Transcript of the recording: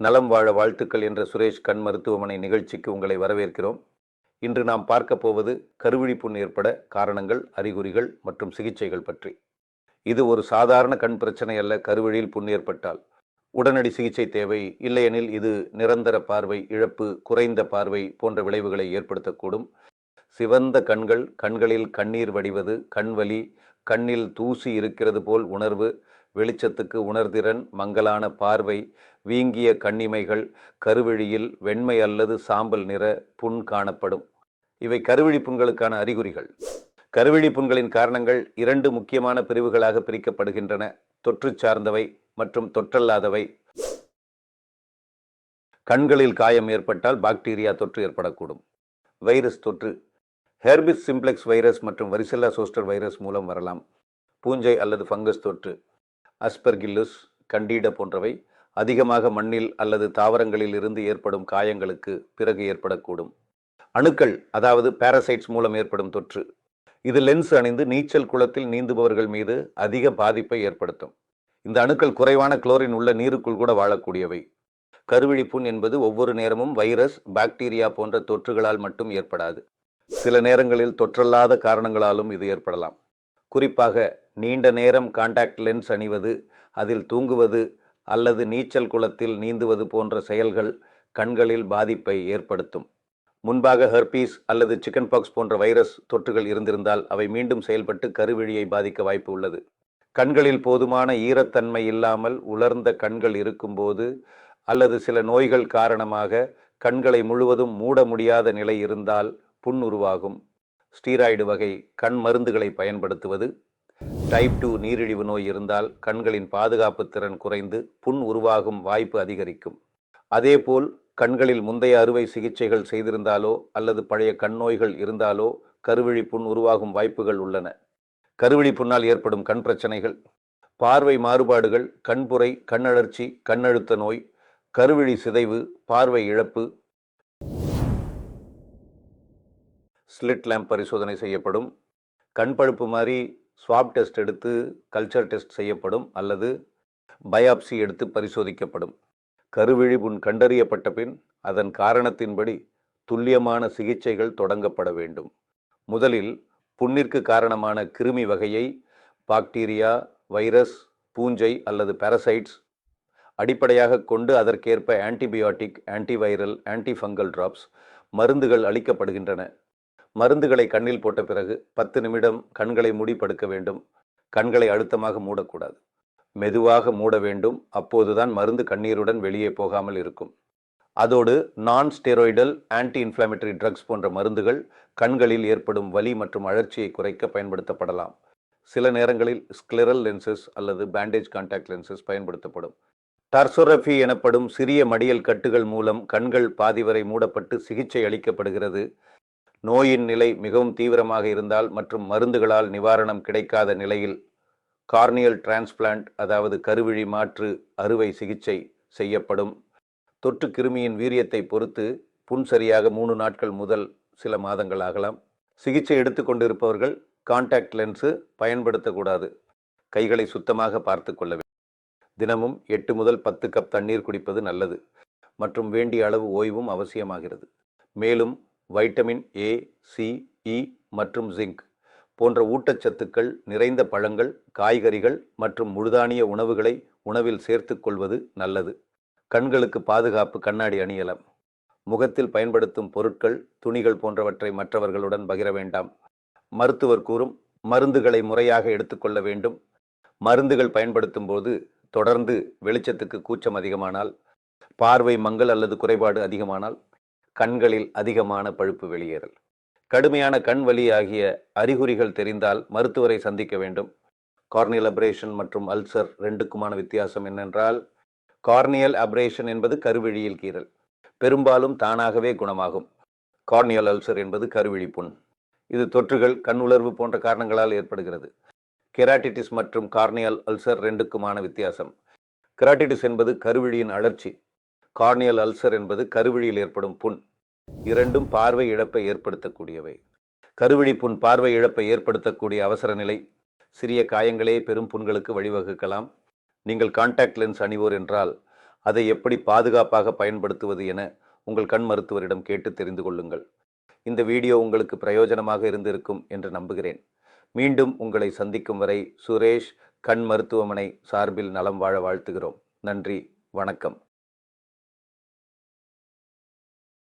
நலம் வாழ வாழ்த்துக்கள் என்ற சுரேஷ் கண் மருத்துவமனை நிகழ்ச்சிக்கு உங்களை வரவேற்கிறோம். இன்று நாம் பார்க்க போவது கருவிழி புண் ஏற்பட காரணங்கள் அறிகுறிகள் மற்றும் சிகிச்சைகள் பற்றி. இது ஒரு சாதாரண கண் பிரச்சனை அல்ல கருவழியில் புண் ஏற்பட்டால். உடனடி சிகிச்சை தேவை இல்லையெனில் இது நிரந்தர பார்வை இழப்பு குறைந்த பார்வை போன்ற விளைவுகளை ஏற்படுத்தக்கூடும். சிவந்த கண்கள் கண்களில் கண்ணீர் வடிவது கண்வலி கண்ணில் தூசி இருக்கிறது போல் உணர்வு வெளிச்சத்துக்கு உணர்திறன் மங்கலான பார்வை வீங்கிய கண்ணிமைகள் கருவழியில் வெண்மை அல்லது சாம்பல் நிற புண் காணப்படும். இவை கருவிழி புண்களுக்கான அறிகுறிகள். கருவிழி புண்களின் காரணங்கள் இரண்டு முக்கியமான பிரிவுகளாக பிரிக்கப்படுகின்றன. தொற்று சார்ந்தவை மற்றும் தொற்றல்லாதவை. கண்களில் காயம் ஏற்பட்டால் பாக்டீரியா தொற்று ஏற்படக்கூடும். வைரஸ் தொற்று. ஹெர்பிஸ் சிம்ப்ளெக்ஸ் வைரஸ் மற்றும் வரிசெல்லா சோஸ்டர் வைரஸ் மூலம் வரலாம். பூஞ்சை அல்லது ஃபங்கஸ் தொற்று. அஸ்பர்கில்லுஸ் கண்டீட போன்றவை அதிகமாக மண்ணில் அல்லது தாவரங்களில் இருந்து ஏற்படும் காயங்களுக்கு பிறகு ஏற்படக்கூடும். அணுக்கள் அதாவது பாரசைட்ஸ் மூலம் ஏற்படும் தொற்று. இது லென்ஸ் அணிந்து நீச்சல் குளத்தில் நீந்துபவர்கள் மீது அதிக பாதிப்பை ஏற்படுத்தும். இந்த அணுக்கள் குறைவான குளோரின் உள்ள நீருக்குள் கூட வாழக்கூடியவை. கருவிழிப்புண் என்பது ஒவ்வொரு நேரமும் வைரஸ் பாக்டீரியா போன்ற தொற்றுகளால் மட்டும் ஏற்படாது. சில நேரங்களில் தொற்றல்லாத காரணங்களாலும் இது ஏற்படலாம். குறிப்பாக நீண்ட நேரம் காண்டாக்ட் லென்ஸ் அணிவது அதில் தூங்குவது அல்லது நீச்சல் குளத்தில் நீந்துவது போன்ற செயல்கள் கண்களில் பாதிப்பை ஏற்படுத்தும். முன்பாக ஹெர்பீஸ் அல்லது சிக்கன் பாக்ஸ் போன்ற வைரஸ் தொற்றுகள் இருந்திருந்தால் அவை மீண்டும் செயல்பட்டு கருவிழியை பாதிக்க வாய்ப்பு உள்ளது. கண்களில் போதுமான ஈரத்தன்மை இல்லாமல் உலர்ந்த கண்கள் இருக்கும்போது அல்லது சில நோய்கள் காரணமாக கண்களை முழுவதும் மூட முடியாத நிலை இருந்தால் புண் உருவாகும். ஸ்டீராய்டு வகை கண் மருந்துகளை பயன்படுத்துவது. டைப் டூ நீரிழிவு நோய் இருந்தால் கண்களின் பாதுகாப்பு திறன் குறைந்து புண் உருவாகும் வாய்ப்பு அதிகரிக்கும். அதேபோல் கண்களில் முந்தைய அறுவை சிகிச்சைகள் செய்திருந்தாலோ அல்லது பழைய கண் நோய்கள் இருந்தாலோ கருவிழி புண் உருவாகும் வாய்ப்புகள் உள்ளன. கருவிழி புண்ணால் ஏற்படும் கண் பிரச்சனைகள் பார்வை மாறுபாடுகள் கண்புரை கண்ணழற்சி கண்ணழுத்த நோய் கருவிழி சிதைவு பார்வை இழப்பு ஸ்லிட் லேம்ப் பரிசோதனை செய்யப்படும். கண் பழுப்பு மாதிரி ஸ்வாப் டெஸ்ட் எடுத்து கல்ச்சர் டெஸ்ட் செய்யப்படும் அல்லது பயாப்சி எடுத்து பரிசோதிக்கப்படும். கருவிழி புண் கண்டறியப்பட்ட பின் அதன் காரணத்தின்படி துல்லியமான சிகிச்சைகள் தொடங்கப்பட வேண்டும். முதலில் புண்ணிற்கு காரணமான கிருமி வகையை பாக்டீரியா வைரஸ் பூஞ்சை அல்லது பாரசைட்ஸ் அடிப்படையாக கொண்டு அதற்கேற்ப ஆன்டிபயோட்டிக் ஆன்டிவைரல் ஆன்டிஃபங்கல் டிராப்ஸ் மருந்துகள் அளிக்கப்படுகின்றன. மருந்துகளை கண்ணில் போட்ட பிறகு பத்து நிமிடம் கண்களை மூடி படுக்க வேண்டும். கண்களை அழுத்தமாக மூடக்கூடாது. மெதுவாக மூட வேண்டும். அப்போதுதான் மருந்து கண்ணீருடன் வெளியே போகாமல் இருக்கும். அதோடு நான் ஸ்டெராய்டல் ஆன்டி இன்ஃப்ளாமேட்டரி ட்ரக்ஸ் போன்ற மருந்துகள் கண்களில் ஏற்படும் வலி மற்றும் அழற்சியை குறைக்க பயன்படுத்தப்படலாம். சில நேரங்களில் ஸ்க்ளெரல் லென்சஸ் அல்லது பேண்டேஜ் கான்டாக்ட் லென்சஸ் பயன்படுத்தப்படும். டார்சோரஃபி எனப்படும் சிறிய மடியல் கட்டுகள் மூலம் கண்கள் பாதி வரை மூடப்பட்டு சிகிச்சை அளிக்கப்படுகிறது. நோயின் நிலை மிகவும் தீவிரமாக இருந்தால் மற்றும் மருந்துகளால் நிவாரணம் கிடைக்காத நிலையில் கார்னியல் டிரான்ஸ்பிளான்ட் அதாவது கருவிழி மாற்று அறுவை சிகிச்சை செய்யப்படும். தொற்று கிருமியின் வீரியத்தை பொறுத்து புண் சரியாக மூணு நாட்கள் முதல் சில மாதங்கள் ஆகலாம். சிகிச்சை எடுத்துக்கொண்டிருப்பவர்கள் கான்டாக்ட் லென்ஸு பயன்படுத்தக்கூடாது. கைகளை சுத்தமாக பார்த்து கொள்ள வேண்டும் தினமும் எட்டு முதல் பத்து கப் தண்ணீர் குடிப்பது நல்லது. மற்றும் வேண்டிய அளவு ஓய்வும் அவசியமாகிறது. மேலும் வைட்டமின் ஏ சி இ மற்றும் ஜிங்க் போன்ற ஊட்டச்சத்துக்கள் நிறைந்த பழங்கள் காய்கறிகள் மற்றும் முழுதானிய உணவுகளை உணவில் சேர்த்து கொள்வது நல்லது. கண்களுக்கு பாதுகாப்பு கண்ணாடி அணியலாம். முகத்தில் பயன்படுத்தும் பொருட்கள் துணிகள் போன்றவற்றை மற்றவர்களுடன் பகிர வேண்டாம். மருத்துவர் கூறும் மருந்துகளை முறையாக எடுத்துக்கொள்ள வேண்டும். மருந்துகள் பயன்படுத்தும் போது தொடர்ந்து வெளிச்சத்துக்கு கூச்சம் அதிகமானால் பார்வை மங்கள் அல்லது குறைபாடு அதிகமானால் கண்களில் அதிகமான பழுப்பு வெளியேறல். கடுமையான கண் வலி ஆகிய அறிகுறிகள் தெரிந்தால் மருத்துவரை சந்திக்க வேண்டும். கார்னியல் அப்ரேஷன் மற்றும் அல்சர் ரெண்டுக்குமான வித்தியாசம் என்னென்றால் கார்னியல் அப்ரேஷன் என்பது கருவிழியில் கீறல். பெரும்பாலும் தானாகவே குணமாகும். கார்னியல் அல்சர் என்பது கருவிழி புண். இது தொற்றுகள் கண் உலர்வு போன்ற காரணங்களால் ஏற்படுகிறது. கெராட்டிட்டிஸ் மற்றும் கார்னியல் அல்சர் ரெண்டுக்குமான வித்தியாசம். கெராட்டிட்டிஸ் என்பது கருவிழியின் அழற்சி. கார்னியல் அல்சர் என்பது கருவிழியில் ஏற்படும் புண். இரண்டும் பார்வை இழப்பை ஏற்படுத்தக்கூடியவை. கருவிழி புண் பார்வை இழப்பை ஏற்படுத்தக்கூடிய அவசர நிலை. சிறிய காயங்களே பெரும் புண்களுக்கு வழிவகுக்கலாம். நீங்கள் கான்டாக்ட் லென்ஸ் அணிவோர் என்றால் அதை எப்படி பாதுகாப்பாக பயன்படுத்துவது என உங்கள் கண் மருத்துவரிடம் கேட்டு தெரிந்து கொள்ளுங்கள். இந்த வீடியோ உங்களுக்கு பிரயோஜனமாக இருந்திருக்கும் என்று நம்புகிறேன். மீண்டும் உங்களை சந்திக்கும் வரை சுரேஷ் கண் மருத்துவமனை சார்பில் நலம் வாழ வாழ்த்துகிறோம். நன்றி வணக்கம்.